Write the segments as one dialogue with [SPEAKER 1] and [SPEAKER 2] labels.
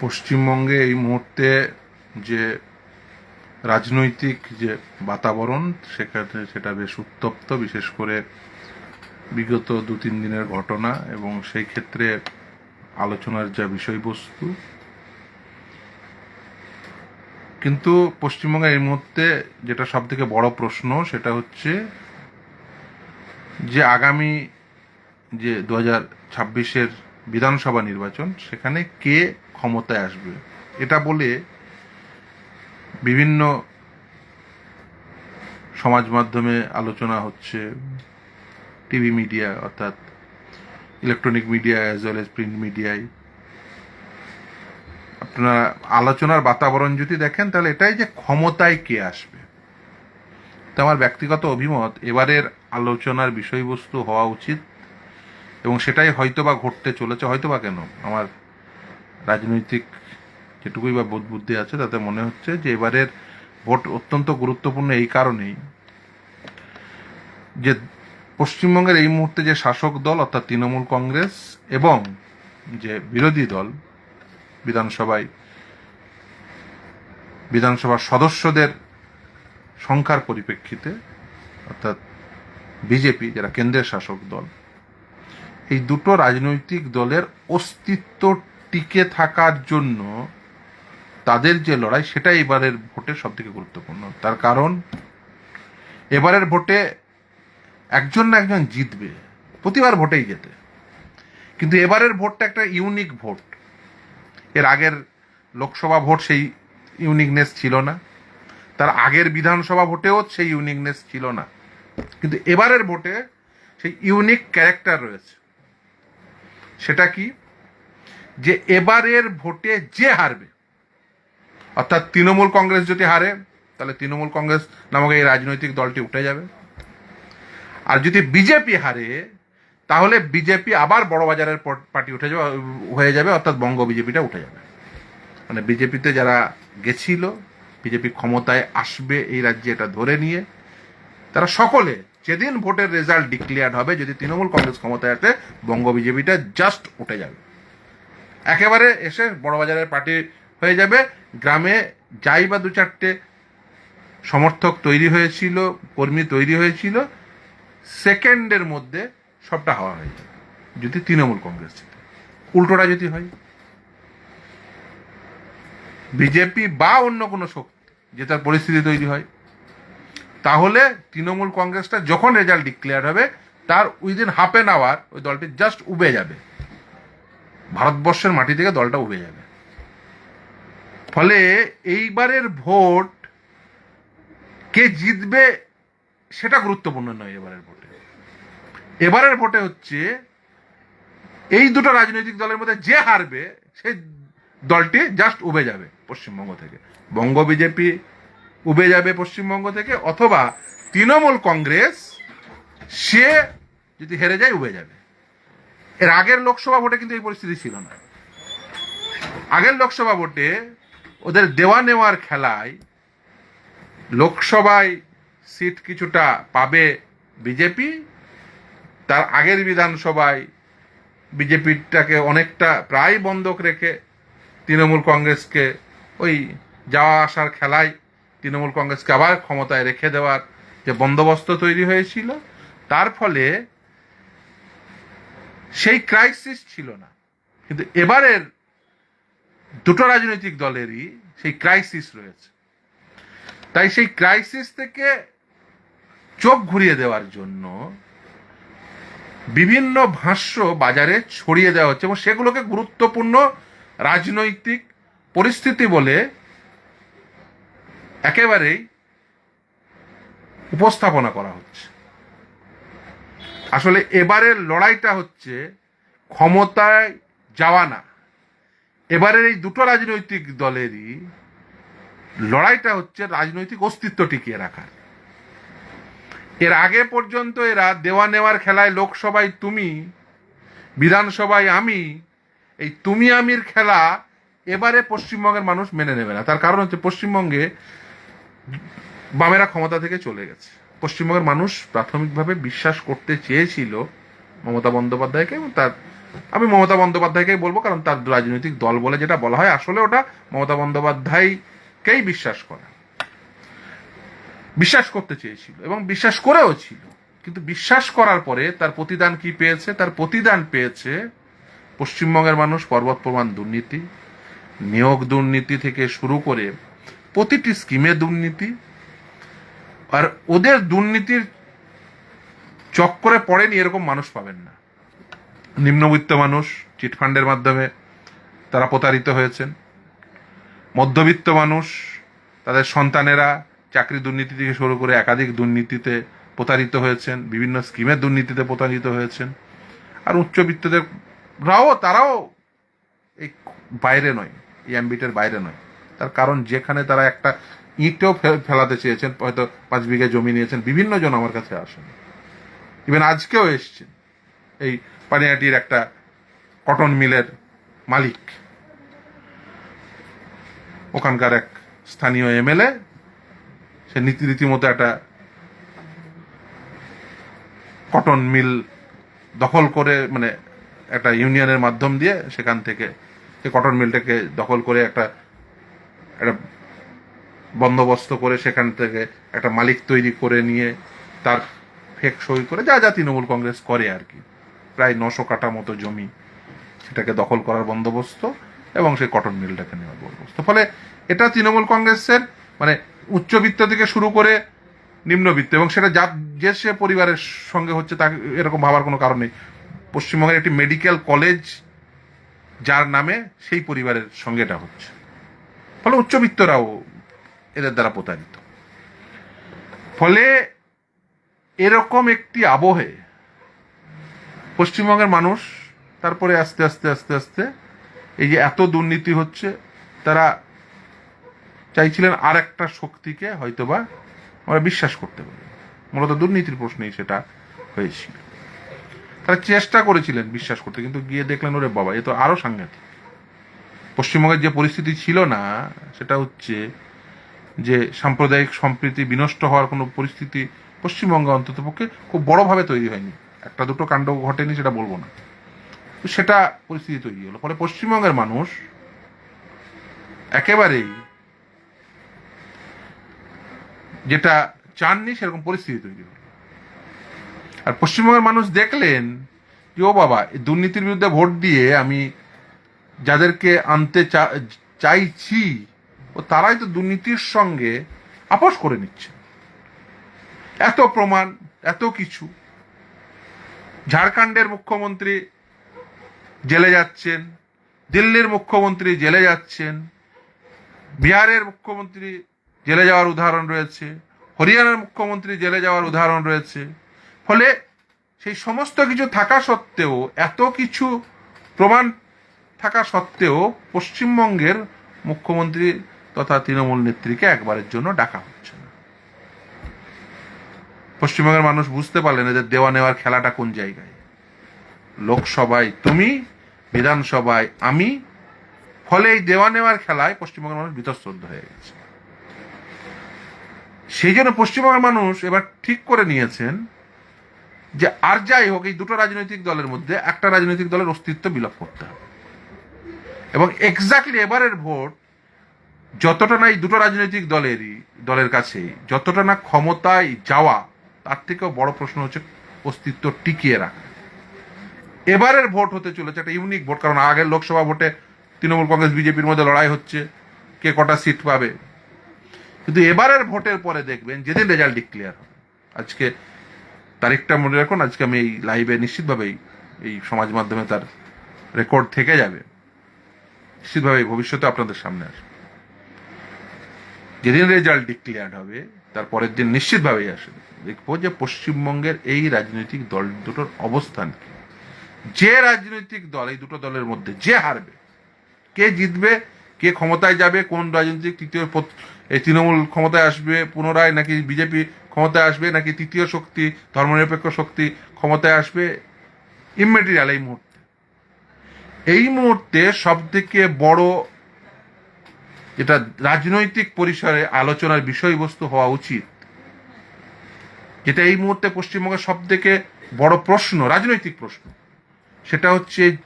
[SPEAKER 1] পশ্চিমবঙ্গে এই মুহূর্তে যে রাজনৈতিক যে বাতাবরণ, সেখানে সেটা বেশ উত্তপ্ত, বিশেষ করে বিগত দু তিন দিনের ঘটনা এবং সেই ক্ষেত্রে আলোচনার যা বিষয়বস্তু। কিন্তু পশ্চিমবঙ্গে এই মুহূর্তে যেটা সব থেকে বড় প্রশ্ন, সেটা হচ্ছে যে আগামী যে দু হাজার ছাব্বিশের বিধানসভা নির্বাচন, সেখানে কে ক্ষমতায় আসবে। এটা বলে বিভিন্ন সমাজ মাধ্যমে আলোচনা হচ্ছে, টিভি মিডিয়া অর্থাৎ electronic media as well as print মিডিয়ায়। আপনারা আলোচনার বাতাবরণ যদি দেখেন, তাহলে এটাই যে ক্ষমতায় কে আসবে। তো আমার ব্যক্তিগত অভিমত। এবারের আলোচনার বিষয়বস্তু হওয়া উচিত এবং সেটাই হয়তোবা ঘটতে চলেছে, হয়তোবা কেন? আমার রাজনৈতিক যেটুকুই বা বোধ বুদ্ধি আছে, তাতে মনে হচ্ছে যে এবারের ভোট অত্যন্ত গুরুত্বপূর্ণ এই কারণেই। যে পশ্চিমবঙ্গের এই মুহূর্তে যে শাসক দল, অর্থাৎ তৃণমূল কংগ্রেস এবং যে বিরোধী দল, বিধানসভায়, বিধানসভার সদস্যদের সংখ্যার পরিপ্রেক্ষিতে, অর্থাৎ বিজেপি, যারা কেন্দ্রের শাসক দল, এই দুটো রাজনৈতিক দলের অস্তিত্ব টিকে থাকার জন্য তাদের যে লড়াই, সেটা এবারের ভোটে সব থেকে গুরুত্বপূর্ণ। তার কারণ, এবারের ভোটে একজন না একজন জিতবে, প্রতিবার ভোটেই যেতে কিন্তু এবারের ভোটটা একটা ইউনিক ভোট। এর আগের লোকসভা ভোট সেই ইউনিকনেস ছিল না। তার আগের বিধানসভা ভোটেও সেই ইউনিকনেস ছিল না। কিন্তু এবারের ভোটে সেই ইউনিক ক্যারেক্টার রয়েছে। সেটা কি? যে এবারের ভোটে যে হারবে, অর্থাৎ তৃণমূল কংগ্রেস যদি হারে, তাহলে তৃণমূল কংগ্রেস নামক এই রাজনৈতিক দলটি উঠে যাবে। আর যদি বিজেপি হারে, তাহলে বিজেপি আবার বড় বাজারের পার্টি উঠে যাবে, হয়ে যাবে, অর্থাৎ বঙ্গ বিজেপিটা উঠে যাবে। মানে বিজেপিতে যারা গেছিল, বিজেপি ক্ষমতায় আসবে এই রাজ্যে এটা ধরে নিয়ে, তারা সকলে যেদিন ভোটের রেজাল্ট ডিক্লেয়ার হবে, যদি তৃণমূল কংগ্রেস ক্ষমতায় আসে, বঙ্গ বিজেপিটা জাস্ট উঠে যাবে। একেবারে এসে বড়বাজারের পার্টি হয়ে যাবে। গ্রামে যাই বা দু চারটে সমর্থক তৈরি হয়েছিল, কর্মী তৈরি হয়েছিল, সেকেন্ডের মধ্যে সবটা হওয়া হয়ে যাবে, যদি তৃণমূল কংগ্রেস জিতে। উল্টোটা যদি হয়, বিজেপি বা অন্য কোনো শক্তি যে তার পরিস্থিতি তৈরি হয়, তাহলে তৃণমূল কংগ্রেসটা যখন রেজাল্ট ডিক্লেয়ার হবে, তার উইদিন হাফ এন আওয়ার ওই দলটি জাস্ট উবে যাবে। ভারতবর্ষের মাটি থেকে দলটা উবে যাবে। ফলে এইবারের ভোট কে জিতবে সেটা গুরুত্বপূর্ণ নয় এবারের ভোটে। এবারের ভোটে হচ্ছে এই দুটো রাজনৈতিক দলের মধ্যে যে হারবে, সেই দলটি জাস্ট উবে যাবে পশ্চিমবঙ্গ থেকে। বঙ্গ বিজেপি উবে যাবে পশ্চিমবঙ্গ থেকে, অথবা তৃণমূল কংগ্রেস, সে যদি হেরে যায়, উবে যাবে। এর আগের লোকসভা ভোটে কিন্তু এই পরিস্থিতি ছিল না। আগের লোকসভা ভোটে ওদের দেওয়া নেওয়ার খেলায় লোকসভায় সিট কিছুটা পাবে বিজেপি, তার আগের বিধানসভায় বিজেপিটাকে অনেকটা প্রায় বন্ধক রেখে তৃণমূল কংগ্রেসকে ওই যাওয়া আসার খেলায় তৃণমূল কংগ্রেসকে আবার ক্ষমতায় রেখে দেওয়ার যে বন্দোবস্ত তৈরি হয়েছিল, তার ফলে সেই ক্রাইসিস ছিল না। কিন্তু এবারের দুটো রাজনৈতিক দলেরই সেই ক্রাইসিস রয়েছে। তাই সেই ক্রাইসিস থেকে চোখ ঘুরিয়ে দেওয়ার জন্য বিভিন্ন ভাষ্য বাজারে ছড়িয়ে দেওয়া হচ্ছে এবং সেগুলোকে গুরুত্বপূর্ণ রাজনৈতিক পরিস্থিতি বলে একেবারেই উপস্থাপনা করা হচ্ছে। আসলে এবারের লড়াইটা হচ্ছে ক্ষমতায় যাওয়া না। এবারের এই দুটো রাজনৈতিক দলেরই লড়াইটা হচ্ছে রাজনৈতিক অস্তিত্ব টিকিয়ে রাখার। এর আগে পর্যন্ত এরা দেওয়া নেওয়ার খেলায় লোকসভায় তুমি, বিধানসভায় আমি, এই তুমি আমির খেলা এবারে পশ্চিমবঙ্গের মানুষ মেনে নেবে না। তার কারণ হচ্ছে পশ্চিমবঙ্গে বামেরা ক্ষমতা থেকে চলে গেছে। পশ্চিমবঙ্গের মানুষ প্রাথমিকভাবে বিশ্বাস করতে চেয়েছিল মমতা বন্দ্যোপাধ্যায়কে এবং তার, আমি মমতা বন্দ্যোপাধ্যায়কেই বলব কারণ তার রাজনৈতিক দল বলে যেটা বলা হয়, আসলে ওটা মমতা বন্দ্যোপাধ্যায়কেই বিশ্বাস করা। বিশ্বাস করতে চেয়েছিল এবং বিশ্বাস করেও ছিল। কিন্তু বিশ্বাস করার পরে তার প্রতিদান কি পেয়েছে? তার প্রতিদান পেয়েছে পশ্চিমবঙ্গের মানুষ পর্বত প্রমাণ দুর্নীতি, নিয়োগ দুর্নীতি থেকে শুরু করে প্রতিটি স্কিমে দুর্নীতি আর ওদের দুর্নীতির চক্করে পড়েনি এরকম মানুষ পাবেন না। নিম্নবিত্ত মানুষ চিটফান্ডের মাধ্যমে তারা প্রতারিত হয়েছেন। মধ্যবিত্ত মানুষ, তাদের সন্তানেরা চাকরি দুর্নীতি থেকে শুরু করে একাধিক দুর্নীতিতে প্রতারিত হয়েছেন, বিভিন্ন স্কিমের দুর্নীতিতে প্রতারিত হয়েছেন। আর উচ্চবিত্তদের রাও, তারাও এই বাইরে নয়, এই অ্যাম্বিটের বাইরে নয়। তার কারণ যেখানে তারা একটা ইটও ফেলাতে চেয়েছেন, হয়তো পাঁচ বিঘা জমি নিয়েছেন, বিভিন্ন জন আমার কাছে আসেন। ইভেন আজকেও এসছেন। এই পানিয়াটির একটা কটন মিলের মালিক। ওখানকার এক স্থানীয় এমএলএ, সে নীতি, রীতিমতো একটা কটন মিল দখল করে মানে একটা ইউনিয়নের মাধ্যম দিয়ে সেখান থেকে, সে কটন মিলটাকে দখল করে একটা একটা বন্দোবস্ত করে সেখান থেকে একটা মালিক তৈরি করে নিয়ে তার ফেক সই করে যা যা তৃণমূল কংগ্রেস করে আর কি। প্রায় নশো কাটা মতো জমি সেটাকে দখল করার বন্দোবস্ত এবং সেই কটন মিলটাকে নেওয়ার বন্দোবস্ত। ফলে এটা তৃণমূল কংগ্রেসের মানে উচ্চবিত্ত থেকে শুরু করে নিম্নবিত্ত এবং সেটা যা যে সে পরিবারের সঙ্গে হচ্ছে তাকে এরকম ভাবার কোনো কারণ নেই। পশ্চিমবঙ্গের একটি মেডিকেল কলেজ যার নামে সেই পরিবারের সঙ্গে এটা হচ্ছে। ফলে উচ্চবিত্তরাও এদের দ্বারা প্রতারিত। ফলে এরকম একটি আবহে পশ্চিমবঙ্গের মানুষ তারপরে আস্তে আস্তে আস্তে আস্তে এই যে এত দুর্নীতি হচ্ছে, তারা চাইছিলেন আর একটা শক্তিকে হয়তোবা আমরা বিশ্বাস করতে পারি। মূলত দুর্নীতির প্রশ্নেই সেটা হয়েছিল। তারা চেষ্টা করেছিলেন বিশ্বাস করতে, কিন্তু গিয়ে দেখলেন, ওরে বাবা, এ তো আরও সাংঘাতিক। পশ্চিমবঙ্গের যে পরিস্থিতি ছিল না, সেটা হচ্ছে যে সাম্প্রদায়িক সম্প্রীতি বিনষ্ট হওয়ার কোনো পরিস্থিতি পশ্চিমবঙ্গে অন্ততপক্ষে খুব বড়ভাবে তৈরি হয়নি। একটা দুটো কাণ্ড ঘটেনি সেটা বলব না। সেটা পরিস্থিতি তৈরি হলো। ফলে পশ্চিমবঙ্গের মানুষ একেবারেই যেটা চাননি সেরকম পরিস্থিতি তৈরি হলো। আর পশ্চিমবঙ্গের মানুষ দেখলেন যে, ও বাবা দুর্নীতির বিরুদ্ধে ভোট দিয়ে আমি যাদেরকে আনতে চাইছি ও তারাই তো দুর্নীতির সঙ্গে আপোষ করে নিচ্ছে। এত প্রমাণ, এত কিছু। ঝাড়খণ্ডের মুখ্যমন্ত্রী জেলে যাচ্ছেন, দিল্লির মুখ্যমন্ত্রী জেলে যাচ্ছেন, বিহারের মুখ্যমন্ত্রী জেলে যাওয়ার উদাহরণ রয়েছে, হরিয়ানার মুখ্যমন্ত্রী জেলে যাওয়ার উদাহরণ রয়েছে। ফলে সেই সমস্ত কিছু থাকা সত্ত্বেও, এত কিছু প্রমাণ থাকা সত্ত্বেও পশ্চিমবঙ্গের মুখ্যমন্ত্রী তথা তৃণমূল নেত্রীকে একবারের জন্য ডাকা হচ্ছে না। পশ্চিমবঙ্গের মানুষ বুঝতে পারলেন এদের দেওয়া নেওয়ার খেলাটা কোন জায়গায়। লোকসভায় তুমি, বিধানসভায় আমি, ফলে এই দেওয়া নেওয়ার খেলায় পশ্চিমবঙ্গের মানুষ বিতশ্রদ্ধ হয়ে গেছে। সেই জন্য পশ্চিমবঙ্গের মানুষ এবার ঠিক করে নিয়েছেন যে আর যাই হোক, এই দুটো রাজনৈতিক দলের মধ্যে একটা রাজনৈতিক দলের অস্তিত্ব বিলোপ করতে হবে। এবং এক্স্যাক্টলি এবারের ভোট যতটা না এই দুটো রাজনৈতিক দলেরই, দলের কাছেই যতটা না ক্ষমতায় যাওয়া, তার থেকেও বড় প্রশ্ন হচ্ছে অস্তিত্ব টিকিয়ে রাখা। এবারের ভোট হতে চলেছে একটা ইউনিক ভোট, কারণ আগের লোকসভা ভোটে তৃণমূল কংগ্রেস, বিজেপির মধ্যে লড়াই হচ্ছে, কে কটা সিট পাবে। কিন্তু এবারের ভোটের পরে দেখবেন, যেদিন রেজাল্ট ডিক্লেয়ার হবে, আজকে তারিখটা মনে রাখুন, আজকে আমি এই লাইভে নিশ্চিতভাবেই এই সমাজ মাধ্যমে তার রেকর্ড থেকে যাবে। নিশ্চিতভাবে ভবিষ্যতে আপনাদের সামনে আসবে। যেদিন রেজাল্ট ডিক্লেয়ার্ড হবে, তার পরের দিন নিশ্চিতভাবেই আসবে। দেখব যে পশ্চিমবঙ্গের এই রাজনৈতিক দল দুটোর অবস্থান কি। যে রাজনৈতিক দল, এই দুটো দলের মধ্যে যে হারবে, কে জিতবে, কে ক্ষমতায় যাবে, কোন রাজনৈতিক তৃতীয় তৃণমূল ক্ষমতায় আসবে, পুনরায় নাকি বিজেপি ক্ষমতায় আসবে, নাকি তৃতীয় শক্তি, ধর্মনিরপেক্ষ শক্তি ক্ষমতায় আসবে ইমেটেরিয়াল এই মুহূর্তে। এই মুহূর্তে সব থেকে বড় যেটা রাজনৈতিক পরিসরে আলোচনার বিষয়বস্তু হওয়া উচিত। যেটা এই মুহূর্তে পশ্চিমবঙ্গের সব থেকে বড় প্রশ্ন, রাজনৈতিক প্রশ্ন। সেটা হচ্ছে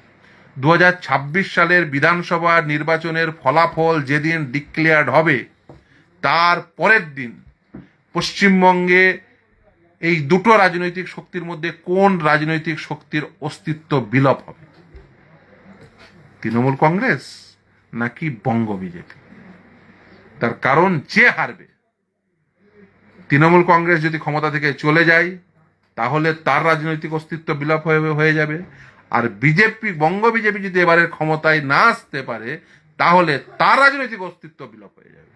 [SPEAKER 1] দু হাজার ছাব্বিশ সালের বিধানসভা নির্বাচনের ফলাফল যেদিন ডিক্লেয়ার্ড হবে, তার পরের দিন পশ্চিমবঙ্গে এই দুটো রাজনৈতিক শক্তির মধ্যে কোন রাজনৈতিক শক্তির অস্তিত্ব বিলোপ হবে? তৃণমূল কংগ্রেস নাকি বঙ্গ বিজেপি? তার কারণ যে হারবে। তৃণমূল কংগ্রেস যদি ক্ষমতা থেকে চলে যায়, তাহলে তার রাজনৈতিক অস্তিত্ব বিলোপ হয়ে হয়ে যাবে। আর বিজেপি, বঙ্গ বিজেপি যদি এবারের ক্ষমতায় না আসতে পারে, তাহলে তার রাজনৈতিক অস্তিত্ব বিলোপ হয়ে যাবে।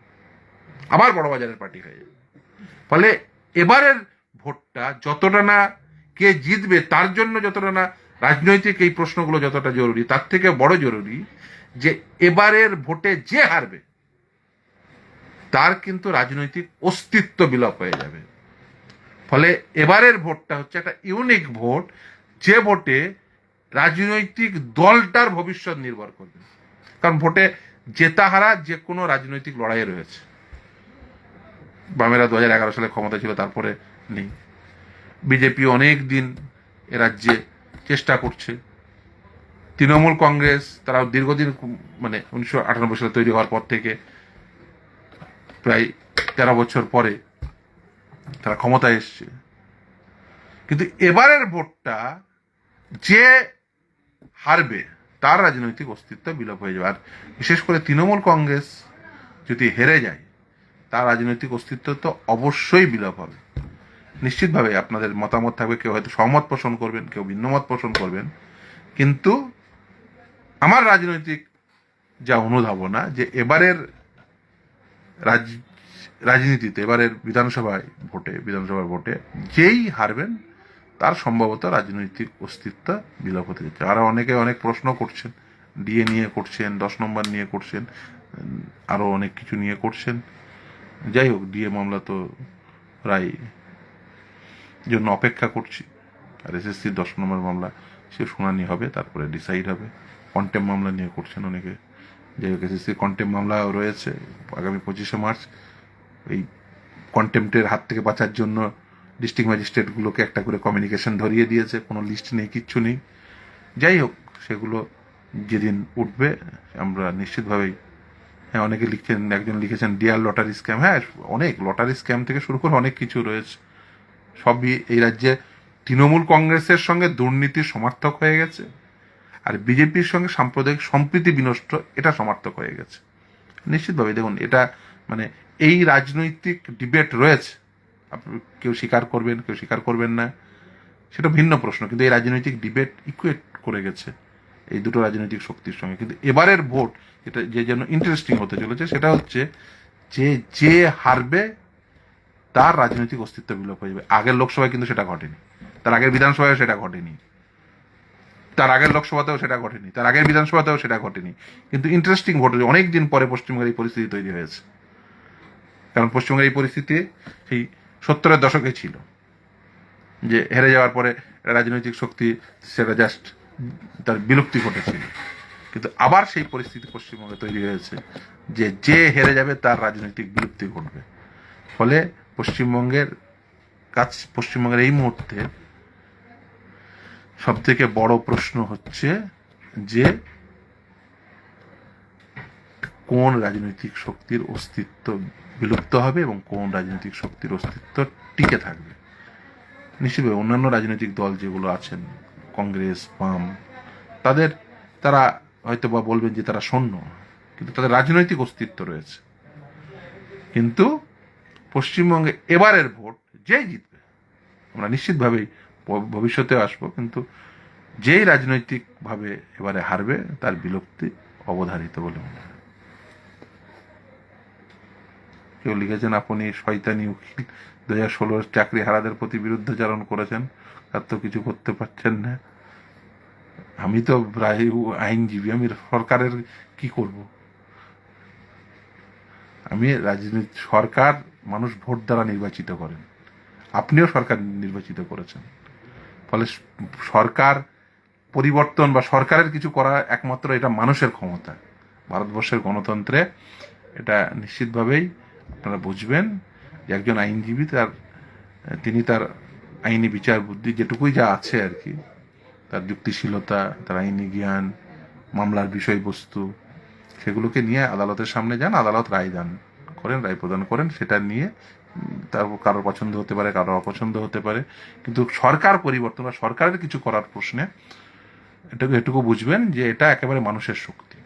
[SPEAKER 1] আবার বড় বাজারের পার্টি হয়ে যাবে। ফলে এবারের ভোটটা যতটা না কে জিতবে, তার জন্য যতটা না রাজনৈতিক এই প্রশ্নগুলো যতটা জরুরি, তার থেকে বড় জরুরি যে এবারের ভোটে যে হারবে তার কিন্তু রাজনৈতিক অস্তিত্ব বিলোপ হয়ে যাবে। ফলে এবারের ভোটটা হচ্ছে একটা ইউনিক ভোট, যে ভোটে রাজনৈতিক দলটার ভবিষ্যৎ নির্ভর করবে। কারণ ভোটে জেতা হারা যে কোনো রাজনৈতিক লড়াইয়ে রয়েছে। বামেরা দু হাজার এগারো সালে ক্ষমতা ছিল, তারপরে নেই। বিজেপি অনেক দিন এ রাজ্যে চেষ্টা করছে। তৃণমূল কংগ্রেস তারা দীর্ঘদিন মানে উনিশশো আটানব্বই সালে তৈরি হওয়ার পর থেকে প্রায় তেরো বছর পরে তারা ক্ষমতায় এসছে। কিন্তু এবারের ভোটটা যে হারবে, তার রাজনৈতিক অস্তিত্ব বিলোপ হয়ে যাবে। আর বিশেষ করে তৃণমূল কংগ্রেস যদি হেরে যায়, তার রাজনৈতিক অস্তিত্ব তো অবশ্যই বিলোপ হবে। নিশ্চিতভাবে আপনাদের মতামত থাকবে, কেউ হয়তো সহমত পোষণ করবেন, কেউ ভিন্নমত পোষণ করবেন। কিন্তু আমার রাজনৈতিক যা অনুধাবনা যে এবারের রাজ রাজনীতিতে, এবারের বিধানসভায় ভোটে, বিধানসভার ভোটে যেই হারবেন, তার সম্ভবত রাজনৈতিক অস্তিত্ব বিলোপ হতে যাচ্ছে। আরও অনেকে অনেক প্রশ্ন করছেন। ডিএ নিয়ে করছেন, দশ নম্বর নিয়ে করছেন আরও অনেক কিছু নিয়ে করছেন। যাই হোক, ডিএ মামলা তো প্রায় জন্য অপেক্ষা করছি। আর এসএসসির দশ নম্বর মামলা, সে শুনানি হবে, তারপরে ডিসাইড হবে। কন্টেম মামলা নিয়ে করছেন অনেকে। হোক এসএসসির কন্টেম মামলা রয়েছে, আগামী পঁচিশে মার্চ, এই কন্টেম্পটের হাত থেকে বাঁচার জন্য ডিস্ট্রিক্ট ম্যাজিস্ট্রেটগুলোকে একটা করে কমিউনিকেশন ধরিয়ে দিয়েছে, কোনো লিস্ট নেই, কিচ্ছু নেই। যাই হোক, সেগুলো যেদিন উঠবে, আমরা নিশ্চিতভাবেই হ্যাঁ অনেকে লিখছেন, একজন লিখেছেন ডিয়ার লটারি স্ক্যাম হ্যাঁ অনেক লটারি স্ক্যাম থেকে শুরু করে অনেক কিছু রয়েছে। সবই এই রাজ্যে তৃণমূল কংগ্রেসের সঙ্গে দুর্নীতির সমর্থক হয়ে গেছে। আর বিজেপির সঙ্গে সাম্প্রদায়িক সম্প্রীতি বিনষ্ট এটা সমর্থক হয়ে গেছে। নিশ্চিতভাবে দেখুন, এটা মানে এই রাজনৈতিক ডিবেট রয়েছে। আপনি কেউ স্বীকার করবেন, কেউ স্বীকার করবেন না। সেটা ভিন্ন প্রশ্ন, কিন্তু এই রাজনৈতিক ডিবেট ইকুয়েট করে গেছে এই দুটো রাজনৈতিক শক্তির সঙ্গে। কিন্তু এবারের ভোট, যেটা যে জন্য ইন্টারেস্টিং হতে চলেছে, সেটা হচ্ছে যে যে হারবে, তার রাজনৈতিক অস্তিত্ব বিলোপ হয়ে যাবে। আগের লোকসভায় কিন্তু সেটা ঘটেনি। তার আগের বিধানসভায় সেটা ঘটেনি। তার আগের লোকসভাতেও সেটা ঘটেনি, তার আগের বিধানসভাতেও সেটা ঘটেনি। কিন্তু ইন্টারেস্টিং ভোট অনেক দিন পরে পশ্চিমবঙ্গের এই পরিস্থিতি তৈরি হয়েছে। কারণ পশ্চিমবঙ্গের এই পরিস্থিতি সেই সত্তরের দশকে ছিল, যে হেরে যাওয়ার পরে রাজনৈতিক শক্তি, সেটা জাস্ট তার বিলুপ্তি ঘটেছিল। কিন্তু আবার সেই পরিস্থিতি পশ্চিমবঙ্গে তৈরি হয়েছে, যে যে হেরে যাবে তার রাজনৈতিক বিলুপ্তি ঘটবে। ফলে পশ্চিমবঙ্গের কাজ, পশ্চিমবঙ্গের এই মুহূর্তে সব থেকে বড় প্রশ্ন হচ্ছে যে কোন রাজনৈতিক শক্তির অস্তিত্ব বিলুপ্ত হবে এবং কোন রাজনৈতিক শক্তির অস্তিত্ব টিকে থাকবে? নিশ্চিতভাবে অন্যান্য রাজনৈতিক দল যেগুলো আছেন, কংগ্রেস, বাম, তাদের, তারা হয়তো বা বলবেন যে তারা শূন্য কিন্তু তাদের রাজনৈতিক অস্তিত্ব রয়েছে। কিন্তু পশ্চিমবঙ্গে এবারের ভোট যেই জিতবে, আমরা নিশ্চিতভাবেই ভবিষ্যতে আসব, কিন্তু যেই রাজনৈতিকভাবে এবারে হারবে তার বিলুপ্তি অবধারিত বলে মনে হয়। কেউ লিখেছেন, আপনি শয়তানি উকিল দু হাজার ষোলোর চাকরি হারাদের প্রতি বিরুদ্ধচারণ করেছেন তার তো কিছু করতে পারছেন না। আমি তো প্রায় আইনজীবী, আমি সরকারের কি করব? আমি রাজনীতি, সরকার মানুষ ভোট দ্বারা নির্বাচিত করেন। আপনিও সরকার নির্বাচিত করেছেন। ফলে সরকার পরিবর্তন বা সরকারের কিছু করা একমাত্র এটা মানুষের ক্ষমতা। ভারতবর্ষের গণতন্ত্রে এটা নিশ্চিতভাবেই আপনারা বুঝবেন যে একজন আইনজীবী তার, তিনি তার আইনি বিচার বুদ্ধি যেটুকুই যা আছে আর কি, তার যুক্তিশীলতা, তার আইনি জ্ঞান, মামলার বিষয়বস্তু, সেগুলোকে নিয়ে আদালতের সামনে যান, আদালত রায় দান করেন, রায় প্রদান করেন, সেটা নিয়ে তারপর কারোর পছন্দ হতে পারে কারোর অপছন্দ হতে পারে। কিন্তু সরকার পরিবর্তন বা সরকারের কিছু করার প্রশ্নে এটুকু এটুকু বুঝবেন যে এটা একেবারে মানুষের শক্তি।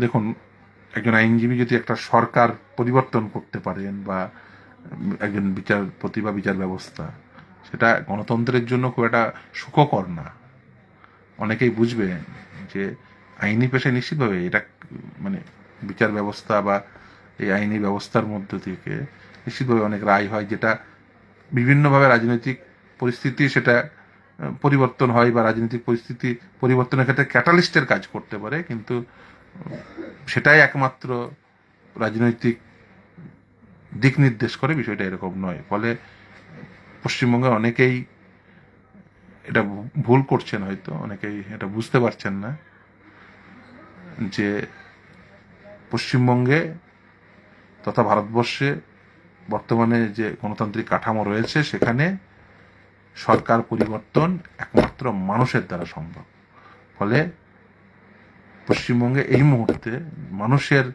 [SPEAKER 1] দেখুন, একজন আইনজীবী যদি একটা সরকার পরিবর্তন করতে পারেন বা একজন বিচারপতি বা বিচার ব্যবস্থা, সেটা গণতন্ত্রের জন্য খুব একটা সুখকর না। অনেকেই বুঝবেন যে আইনি পেশায় নিশ্চিতভাবে এটা মানে বিচার ব্যবস্থা বা এই আইনি ব্যবস্থার মধ্য থেকে নিশ্চিতভাবে অনেক রায় হয়, যেটা বিভিন্নভাবে রাজনৈতিক পরিস্থিতি সেটা পরিবর্তন হয় বা রাজনৈতিক পরিস্থিতি পরিবর্তনের ক্ষেত্রে ক্যাটালিস্টের কাজ করতে পারে, কিন্তু সেটাই একমাত্র রাজনৈতিক দিক নির্দেশ করে, বিষয়টা এরকম নয়। ফলে পশ্চিমবঙ্গে অনেকেই এটা ভুল করছেন হয়তো, অনেকেই এটা বুঝতে পারছেন না, যে পশ্চিমবঙ্গে তথা ভারতবর্ষে বর্তমানে যে গণতান্ত্রিক কাঠামো রয়েছে, সেখানে সরকার পরিবর্তন একমাত্র মানুষের দ্বারা সম্ভব। ফলে পশ্চিমবঙ্গে এই মুহূর্তে মানুষের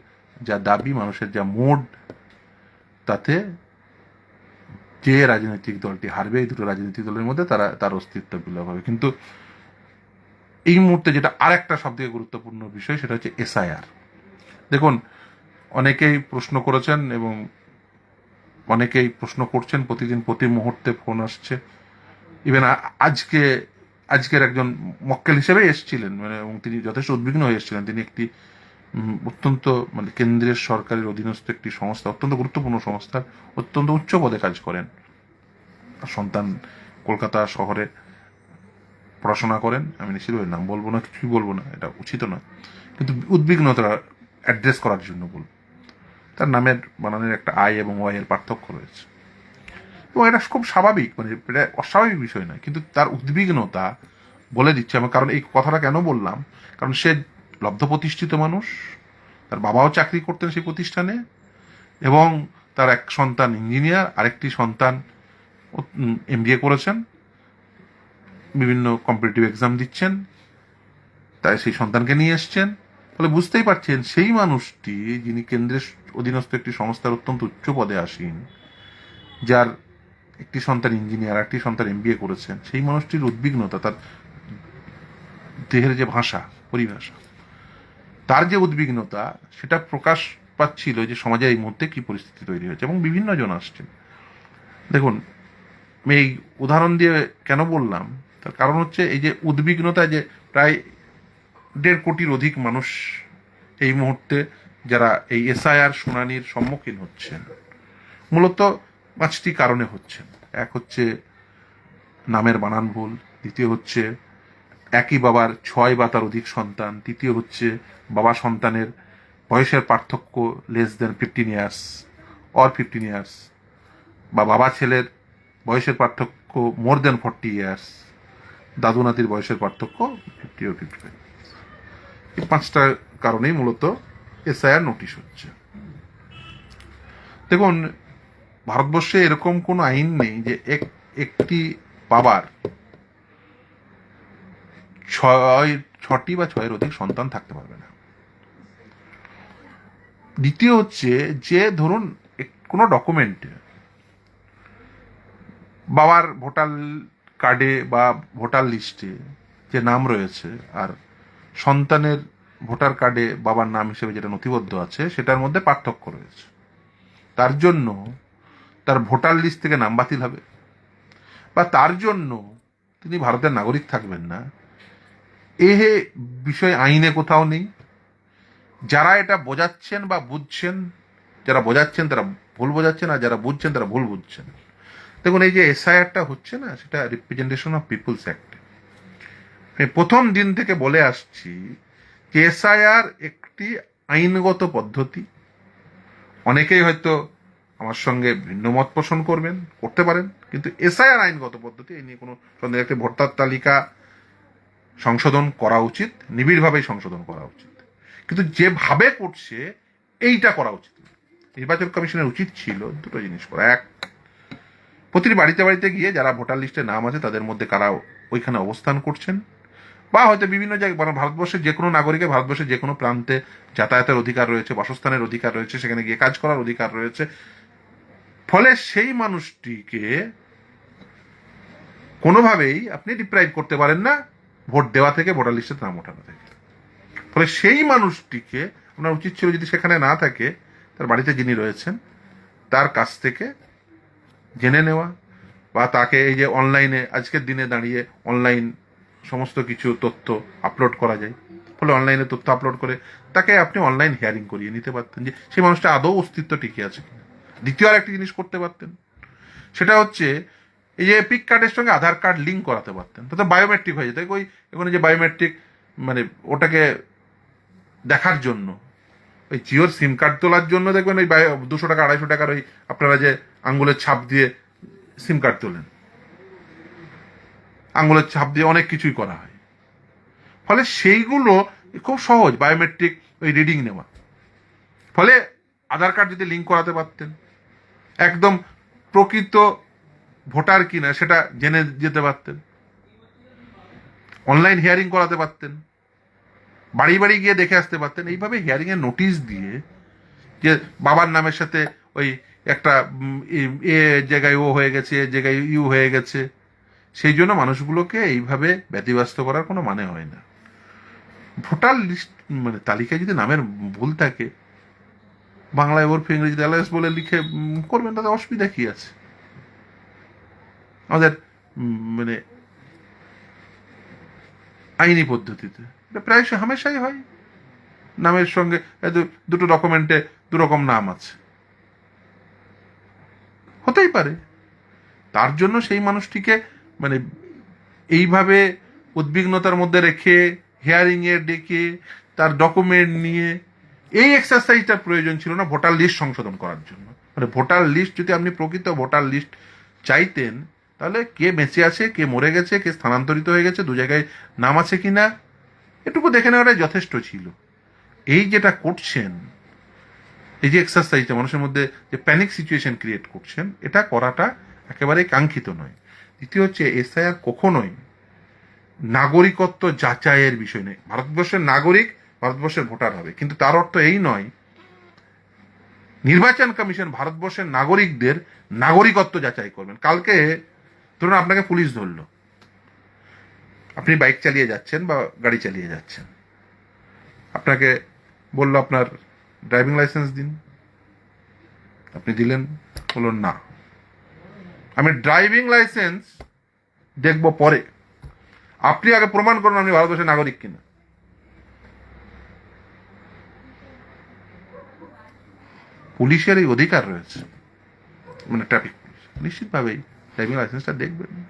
[SPEAKER 1] যা দাবি, মানুষের যা মুড, তাতে যে রাজনৈতিক দলটি হারবে, এই দুটো রাজনৈতিক দলের মধ্যে তারা, তার অস্তিত্ব বিলোপ হবে। কিন্তু এই মুহূর্তে যেটা আরেকটা সব থেকে গুরুত্বপূর্ণ বিষয়, সেটা হচ্ছে এসআইআর। দেখুন, অনেকেই প্রশ্ন করেছেন এবং অনেকেই প্রশ্ন করছেন, প্রতিদিন, প্রতি মুহূর্তে ফোন আসছে। ইভেন আজকে, আজকের একজন মক্কেল হিসেবে এসেছিলেন মানে এবং তিনি যথেষ্ট উদ্বিগ্ন হয়ে এসেছিলেন। তিনি একটি অত্যন্ত মানে কেন্দ্রের সরকারের অধীনস্থ একটি সংস্থা, অত্যন্ত গুরুত্বপূর্ণ সংস্থার অত্যন্ত উচ্চ পদে কাজ করেন। সন্তান কলকাতা শহরে পড়াশোনা করেন। আমি নিশ্চিতভাবে নাম বলব না, কিছুই বলব না, এটা উচিত না কিন্তু উদ্বিগ্নতা অ্যাড্রেস করার জন্য বলব। তার নামের বানানের একটা আই এবং ওয়াই এর পার্থক্য রয়েছে। এবং এটা খুব স্বাভাবিক মানে এটা অস্বাভাবিক বিষয় নয়, কিন্তু তার উদ্বিগ্নতা বলে দিচ্ছে আমি কারণ এই কথাটা কেন বললাম? কারণ সে লব্ধ প্রতিষ্ঠিত মানুষ, তার বাবাও চাকরি করতেন সেই প্রতিষ্ঠানে, এবং তার এক সন্তান ইঞ্জিনিয়ার, আরেকটি সন্তান এমবিএ করেছেন, বিভিন্ন কম্পিটিটিভ এক্সাম দিচ্ছেন, তাই সেই সন্তানকে নিয়ে এসছেন। ফলে বুঝতেই পারছেন, সেই মানুষটি যিনি কেন্দ্রের অধীনস্থ একটি সংস্থার অত্যন্ত উচ্চ পদে আসীন, যার একটি সন্তান ইঞ্জিনিয়ার একটি সন্তান এমবিএ করেছেন, সেই মানুষটির উদ্বিগ্নতা, তার দেহের যে ভাষা, পরিভাষা, তার যে উদ্বিগ্নতা, সেটা প্রকাশ পাচ্ছিল যে সমাজে এই মুহূর্তে কি পরিস্থিতি তৈরি হয়েছে এবং বিভিন্ন জন আসছেন। দেখুন, আমি এই উদাহরণ দিয়ে কেন বললাম? তার কারণ হচ্ছে এই যে উদ্বিগ্নতা যে প্রায় দেড় কোটির অধিক মানুষ এই মুহূর্তে যারা এই এসআইআর শুনানির সম্মুখীন হচ্ছেন, মূলত পাঁচটি কারণে হচ্ছেন। এক হচ্ছে নামের বানান ভুল, দ্বিতীয় হচ্ছে একই বাবার ছয় বা তার অধিক সন্তান, তৃতীয় হচ্ছে বাবা সন্তানের বয়সের পার্থক্য less than fifteen years or fifteen years বা বাবা ছেলের বয়সের পার্থক্য মোর দেন ফর্টি ইয়ার্স দাদু নাতির বয়সের পার্থক্য ফিফটি ও ফিফটি ফাইভ এই পাঁচটা কারণেই মূলত এসআইআর নোটিশ হচ্ছে। দেখুন, ভারতবর্ষে এরকম কোনো আইন নেই যে এক, একটি বাবার ছয়, ছটি বা ছয়ের অধিক সন্তান থাকতে পারবে না। দ্বিতীয় হচ্ছে যে, ধরুন কোনো ডকুমেন্টে বাবার ভোটার কার্ডে বা ভোটার লিস্টে যে নাম রয়েছে আর সন্তানের ভোটার কার্ডে বাবার নাম হিসেবে যেটা নথিবদ্ধ আছে, সেটার মধ্যে পার্থক্য রয়েছে। তার জন্য তার ভোটার লিস্ট থেকে নাম বাতিল হবে। বা তার জন্য তিনি ভারতের নাগরিক থাকবেন না। এ বিষয় আইনে কোথাও নেই। যারা এটা বোঝাচ্ছেন বা বুঝছেন, যারা বোঝাচ্ছেন তারা ভুল বোঝাচ্ছেন, আর যারা বুঝছেন তারা ভুল বুঝছেন। দেখুন, এই যে এসআইআরটা হচ্ছে না, সেটা রিপ্রেজেন্টেশন অফ পিপুলস অ্যাক্ট প্রথম দিন থেকে বলে আসছি যে এসআইআর একটি আইনগত পদ্ধতি। অনেকেই হয়তো আমার সঙ্গে ভিন্ন মত পোষণ করবেন, করতে পারেন, কিন্তু এসআইআর আইনগত পদ্ধতি, এই নিয়ে কোনো সন্দেহ একটি ভোটার তালিকা সংশোধন করা উচিত, নিবিড়ভাবেই সংশোধন করা উচিত। কিন্তু যেভাবে করছে, এইটা করা উচিত নির্বাচন কমিশনের উচিত ছিল দুটো জিনিস করা। এক, প্রতিটি বাড়িতে বাড়িতে গিয়ে যারা ভোটার লিস্টে নাম আছে, তাদের মধ্যে কারা ওইখানে অবস্থান করছেন? বা হয়তো বিভিন্ন জায়গায় মানে ভারতবর্ষের যে কোনো নাগরিকের ভারতবর্ষের যে কোনো প্রান্তে যাতায়াতের অধিকার রয়েছে, বাসস্থানের অধিকার রয়েছে, সেখানে গিয়ে কাজ করার অধিকার রয়েছে। ফলে সেই মানুষটিকে কোনোভাবেই আপনি ডিপ্রাইভ করতে পারেন না, ভোট দেওয়া থেকে, ভোটার লিস্টে নাম ওঠানো থেকে। ফলে সেই মানুষটিকে আপনার উচিত ছিল যদি সেখানে না থাকে, তার বাড়িতে যিনি রয়েছেন, তার কাছ থেকে জেনে নেওয়া বা তাকে এই যে অনলাইনে আজকের দিনে দাঁড়িয়ে অনলাইন সমস্ত কিছু তথ্য আপলোড করা যায়। ফলে অনলাইনে তথ্য আপলোড করে তাকে আপনি অনলাইন হিয়ারিং করিয়ে নিতে পারতেন যে সেই মানুষটা আদৌ অস্তিত্ব টিকে আছে দ্বিতীয় আর একটি জিনিস করতে পারতেন। সেটা হচ্ছে এই যে পিক কার্ডের সঙ্গে আধার কার্ড লিঙ্ক করাতে পারতেন। তাতে বায়োমেট্রিক হয়ে যেত। ওই ওখানে যে বায়োমেট্রিক মানে ওটাকে দেখার জন্য। ওই জিওর সিম কার্ড তোলার জন্য দেখবেন ওই দুশো টাকা, আড়াইশো টাকার ওই আপনারা যে আঙ্গুলের ছাপ দিয়ে সিম কার্ড তোলেন। আঙ্গুলের ছাপ দিয়ে অনেক কিছুই করা হয়। ফলে সেইগুলো খুব সহজ বায়োমেট্রিক ওই রিডিং নেওয়া। ফলে আধার কার্ড যদি লিঙ্ক করাতে পারতেন, একদম প্রকৃত ভোটার কিনা সেটা জেনে যেতে পারতেন। অনলাইন হিয়ারিং করাতে পারতেন। বাড়ি বাড়ি গিয়ে দেখে আসতে পারতেন। এইভাবে হিয়ারিং এর নোটিশ দিয়ে যে বাবার নামের সাথে ওই একটা এ জায়গায় ও হয়ে গেছে, এ জায়গায় ইউ হয়ে গেছে সেই জন্য মানুষগুলোকে এইভাবে ব্যতিব্যস্ত করার কোনো মানে হয় না। ভোটার লিস্ট মানে তালিকায় যদি নামের ভুল থাকে, বাংলায় ওরফে ইংরেজিতে অ্যালায়েন্স বলে লিখে করবেন, তাতে অসুবিধা কি আছে? আমাদের মানে আইনি পদ্ধতিতে। এটা প্রায়শ হামেশাই হয়। নামের সঙ্গে দুটো ডকুমেন্টে দু রকম নাম আছে। হতেই পারে। তার জন্য সেই মানুষটিকে মানে এইভাবে উদ্বিগ্নতার মধ্যে রেখে হিয়ারিং এ ডেকে তার ডকুমেন্ট নিয়ে, এই এক্সারসাইজটার প্রয়োজন ছিল না ভোটার লিস্ট সংশোধন করার জন্য। মানে ভোটার লিস্ট যদি আপনি প্রকৃত ভোটার লিস্ট চাইতেন, তাহলে কে বেঁচে আছে, কে মরে গেছে, কে স্থানান্তরিত হয়ে গেছে, দু জায়গায় নাম আছে কি না এটুকু দেখে নেওয়াটাই যথেষ্ট ছিল। এই যেটা করছেন, এই যে এক্সারসাইজটা মানুষের মধ্যে যে প্যানিক সিচুয়েশন ক্রিয়েট করছেন, এটা করাটা একেবারেই কাঙ্ক্ষিত নয়। দ্বিতীয় হচ্ছে এসআইআর কখনোই নাগরিকত্ব যাচাইয়ের বিষয় নেই ভারতবর্ষের নাগরিক ভারতবর্ষের ভোটার হবে। কিন্তু তার অর্থ এই নয়, নির্বাচন কমিশন ভারতবর্ষের নাগরিকদের নাগরিকত্ব যাচাই করবেন। কালকে ধরুন আপনাকে পুলিশ ধরলো। আপনি বাইক চালিয়ে যাচ্ছেন বা গাড়ি চালিয়ে যাচ্ছেন। আপনাকে বলল আপনার ড্রাইভিং লাইসেন্স দিন। আপনি দিলেন? বলুন না। আমি ড্রাইভিং লাইসেন্স দেখব পরে। আপনি আগে প্রমাণ করুন আপনি ভারতবর্ষের নাগরিক কিনা। পুলিশের এই অধিকার রয়েছে। মানে ট্রাফিক পুলিশ নিশ্চিতভাবেই ড্রাইভিং লাইসেন্সটা দেখবেন।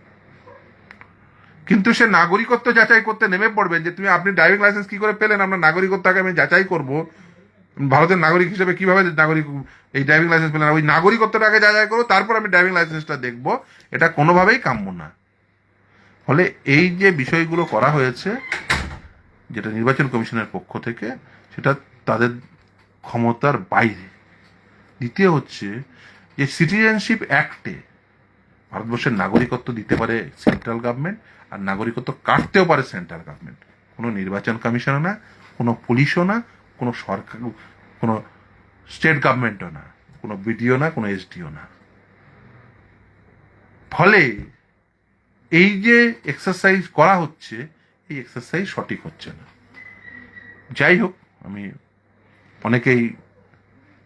[SPEAKER 1] কিন্তু সে নাগরিকত্ব যাচাই করতে নেমে পড়বেন যে তুমি আপনি ড্রাইভিং লাইসেন্স কি করে পেলেন? আপনার নাগরিকত্ব আগে আমি যাচাই করব। ভারতের নাগরিক হিসেবে কীভাবে নাগরিক, এই ড্রাইভিং লাইসেন্স পেলেন? ওই নাগরিকত্বটা আগে যাচাই করব তারপর আমি ড্রাইভিং লাইসেন্সটা দেখব। এটা কোনোভাবেই কাম্য না। ফলে এই যে বিষয়গুলো করা হয়েছে, যেটা নির্বাচন কমিশনের পক্ষ থেকে, সেটা তাদের ক্ষমতার বাইরে। দ্বিতীয় হচ্ছে যে সিটিজেনশিপ অ্যাক্টে ভারতবর্ষের নাগরিকত্ব দিতে পারে সেন্ট্রাল গভর্নমেন্ট আর নাগরিকত্ব কাটতেও পারে সেন্ট্রাল গভর্নমেন্ট কোনো নির্বাচন কমিশনও না, কোনো পুলিশও না কোনো সরকার, কোনো স্টেট গভর্নমেন্টও না, কোনো বিডিও না, কোনো এসডিও না। ফলে এই যে এক্সারসাইজ করা হচ্ছে, এই এক্সারসাইজ সঠিক হচ্ছে না। যাই হোক, আমি অনেকেই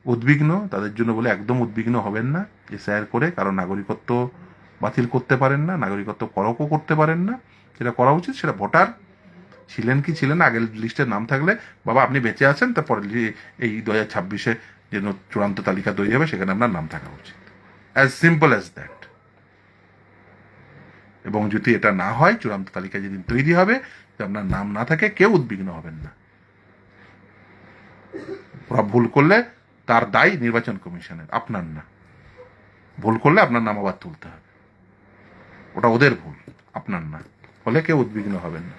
[SPEAKER 1] উদ্বিগ্ন, তাদের জন্য বলে একদম উদ্বিগ্ন হবেন না, যে স্যার করে কারণ নাগরিকত্ব বাতিল করতে পারেন না, নাগরিকত্ব করকও করতে পারেন না। যেটা করা উচিত সেটা ভোটার ছিলেন কি ছিলেন, আগের লিস্টের নাম থাকলে, বাবা আপনি বেঁচে আছেন, তারপরে এই দু হাজার ছাব্বিশে যে চূড়ান্ত তালিকা তৈরি হবে, সেখানে আপনার নাম থাকা উচিত। অ্যাজ সিম্পল অ্যাজ দ্যাট এবং যদি এটা না হয়, চূড়ান্ত তালিকা যেদিন তৈরি হবে আপনার নাম না থাকে, কেউ উদ্বিগ্ন হবেন না। ওরা ভুল করলে তার দায় নির্বাচন কমিশনের, আপনার না। ভুল করলে আপনার নাম আবার তুলতে হবে। ওটা ওদের ভুল, আপনার না। ফলে কেউ উদ্বিগ্ন হবেন না।